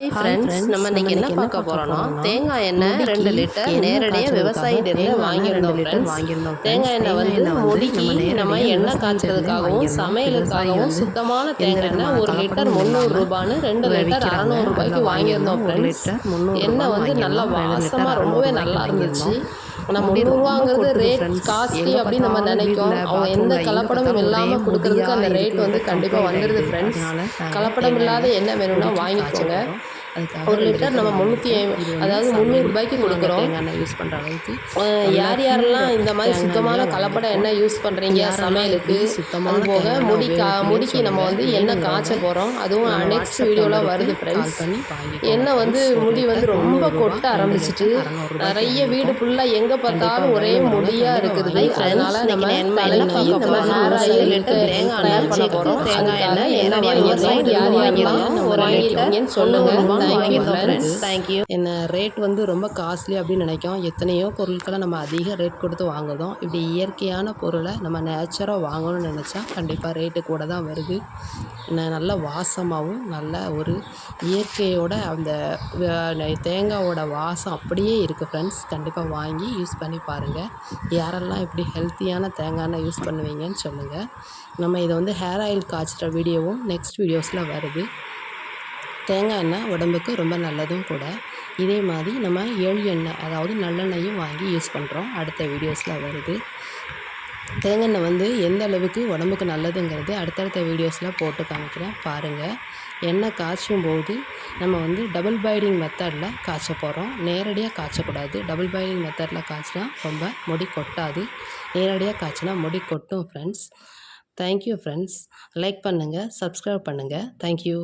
Friends நம்ம இன்னைக்கு என்ன பார்க்க போறோம்னா தேங்காய் எண்ணெய் ரெண்டு லிட்டர் நேரடியாக விவசாயிட்டிருந்து வாங்கியிருந்தோம் ஃப்ரெண்ட்ஸ் தேங்காய் எண்ணெய் வந்து முடிக்கு நம்ம எண்ணெய் காய்ச்சறதுக்காகவும் சமையலுக்காகவும் சுத்தமான தேங்காய் எண்ணெய் ஒரு லிட்டர் முந்நூறு ரூபான்னு ரெண்டு லிட்டர் அறநூறு ரூபாய்க்கு வாங்கியிருந்தோம் ஃப்ரெண்ட்ஸ் எண்ணெய் வந்து நல்லா வாசமாக ரொம்பவே நல்லா இருந்துச்சு. நம்ம முந்நூறுவாங்கிறது ரேட் காஸ்ட்லி அப்படின்னு நம்ம நினைக்கும். அவங்க எந்த கலப்படமும் இல்லாமல் கொடுக்கறதுக்கு அந்த ரேட் வந்து கண்டிப்பாக வந்துடுது ஃப்ரெண்ட்ஸ் கலப்படம் இல்லாத எண்ணெய் வேணும்னா வாங்கிக்கோங்க. ஒரு லிட்டர் நம்ம முந்நூற்றி அதாவது முந்நூறு ரூபாய்க்கு கொடுக்குறோம். யூஸ் பண்ணுற அளவுக்கு. யார் யாரெல்லாம் இந்த மாதிரி சுத்தமான கலப்பட எண்ணெய் யூஸ் பண்ணுறீங்க சமையலுக்கு? சுத்தமான அது போக முடி கா முடிக்கு நம்ம வந்து எண்ணெய் காய்ச்ச போகிறோம் அதுவும் நெக்ஸ்ட் வீடியோவில் வருது ஃப்ரெண்ட்ஸ் எண்ணெய் வந்து முடி வந்து ரொம்ப கொட்ட ஆரம்பிச்சிட்டு நிறைய வீடு ஃபுல்லாக எங்கே பார்த்தாலும் ஒரே முடியாக இருக்குது. அதனால நம்ம தேங்காய் எண்ணெய் என்னுடைய விவசாயம் யார் யாரெல்லாம் வாங்கியிருக்கீங்கன்னு சொல்லுங்கள் thank you friends thank you என்ன ரேட் வந்து ரொம்ப காஸ்ட்லி அப்படின்னு நினைக்கும் எத்தனையோ பொருட்களை நம்ம அதிக ரேட் கொடுத்து வாங்குறோம். இப்படி இயற்கையான பொருளை நம்ம நேச்சராக வாங்கணும்னு நினச்சா கண்டிப்பாக ரேட்டு கூட தான் வருது. நல்ல வாசமாகவும் நல்ல ஒரு இயற்கையோட அந்த தேங்காவோட வாசம் அப்படியே இருக்குது ஃப்ரெண்ட்ஸ் கண்டிப்பாக வாங்கி யூஸ் பண்ணி பாருங்கள் யாரெல்லாம் இப்படி ஹெல்த்தியான தேங்காய் எண்ணெய் யூஸ் பண்ணுவீங்கன்னு சொல்லுங்கள் நம்ம இதை வந்து ஹேர் ஆயில் காய்ச்சுற வீடியோவும் நெக்ஸ்ட் வீடியோஸில் வருது. தேங்காய் எண்ணெய் உடம்புக்கு ரொம்ப நல்லதும் கூட. இதே மாதிரி நம்ம ஏழு எண்ணெய் அதாவது நல்லெண்ணெயும் வாங்கி யூஸ் பண்ணுறோம் அடுத்த வீடியோஸில் வருது. தேங்காய் எண்ணெய் வந்து எந்த அளவுக்கு உடம்புக்கு நல்லதுங்கிறது அடுத்தடுத்த வீடியோஸில் போட்டு காமிக்கிறேன். பாருங்கள் எண்ணெய் காய்ச்சும் போது நம்ம வந்து டபுள் பாயிலிங் மெத்தடில் காய்ச்ச போகிறோம் நேரடியாக காய்ச்சக்கூடாது. டபுள் பாயிலிங் மெத்தடில் காய்ச்சினா ரொம்ப முடி கொட்டாது. நேரடியாக காய்ச்சினா முடி கொட்டும் friends thank you friends like பண்ணுங்கள் சப்ஸ்கிரைப் பண்ணுங்கள் தேங்க்யூ